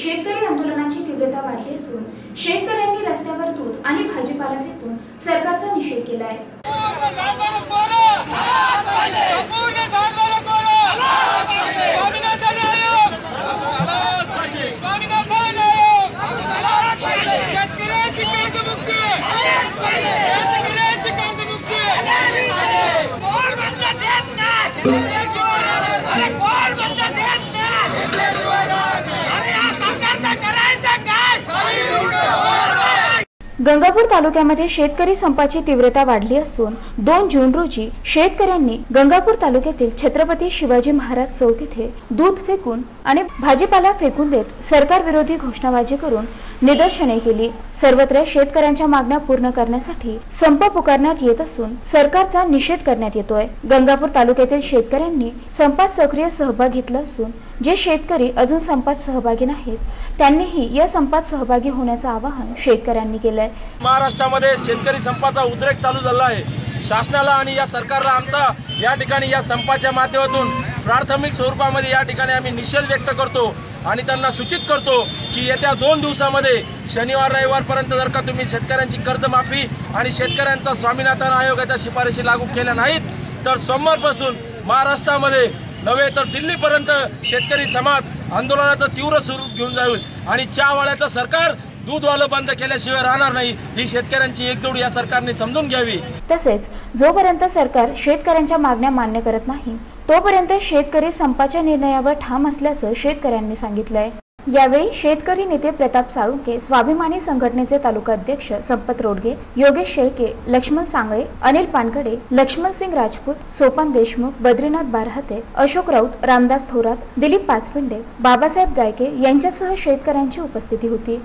शेतकरी आंदोलनाची तीव्रता वाढली असून शेतकऱ्यांनी रस्त्यावर दूध आणि भाजीपाला फेकून सरकारचा निषेध केलाय. आहे कर्जमुक्ती शेतकऱ्याची कर्जमुक्ती कोण म्हणतं देत नाही अरे कोण म्हणतं देत नाही अरे या सरकारचं करायचं काय गंगापूर तालुक्यामध्ये शेतकरी संपाची तीव्रता वाढली असून दोन जून रोजी शेतकऱ्यांनी गंगापूर तालुक्यातील छत्रपती शिवाजी महाराज चौक येथे दूध फेकून आणि भाजीपाला फेकून देत सरकार विरोधी घोषणाबाजी करून निदर्शने केली. सर्वत्र शेतकऱ्यांच्या मागण्या पूर्ण करण्यासाठी संप पुकारण्यात येत असून सरकारचा निषेध करण्यात येतोय. गंगापूर तालुक्यातील शेतकऱ्यांनी संपात सक्रिय सहभाग घेतला असून जे शेतकरी अजून संपात सहभागी नाहीत त्यांनीही या संपात सहभागी होण्याचं आवाहन शेतकऱ्यांनी केलंय. महाराष्ट्रामध्ये शेतकरी संपाचा उद्रेक चालू झाला आहे. शासनाला आणि या सरकारला आमचा या ठिकाणी या संपाच्या माध्यमातून प्राथमिक स्वरूपामध्ये या ठिकाणी आम्ही निषेध व्यक्त करतो आणि त्यांना सूचित करतो की येत्या दोन दिवसामध्ये शनिवार रविवारपर्यंत जर का तुम्ही शेतकऱ्यांची कर्जमाफी आणि शेतकऱ्यांचा स्वामीनाथन आयोगाच्या शिफारशी लागू केल्या नाहीत तर सोमवारपासून महाराष्ट्रामध्ये नव्हे तर दिल्लीपर्यंत शेतकरी समाज आंदोलनाचं तीव्र स्वरूप घेऊन जाईल. आणि चहावाळ्याचं सरकार दूधवालं बंद केल्याशिवाय राहणार नाही ही शेतकऱ्यांची एकजोड या सरकारने समजून घ्यावी. तसेच जोपर्यंत सरकार शेतकऱ्यांच्या मागण्या मान्य करत नाही तोपर्यंत शेतकरी संपाच्या निर्णयावर ठाम असल्याचं शेतकऱ्यांनी सांगितलंय. यावेळी शेतकरी नेते प्रताप साळुंके स्वाभिमानी संघटनेचे तालुका अध्यक्ष संपत रोडगे योगेश शेळके लक्ष्मण सांगळे अनिल पानकडे लक्ष्मण सिंग राजपूत सोपान देशमुख बद्रीनाथ बारहते अशोक राऊत रामदास थोरात दिलीप पाचपिंडे बाबासाहेब गायके यांच्यासह शेतकऱ्यांची उपस्थिती होती.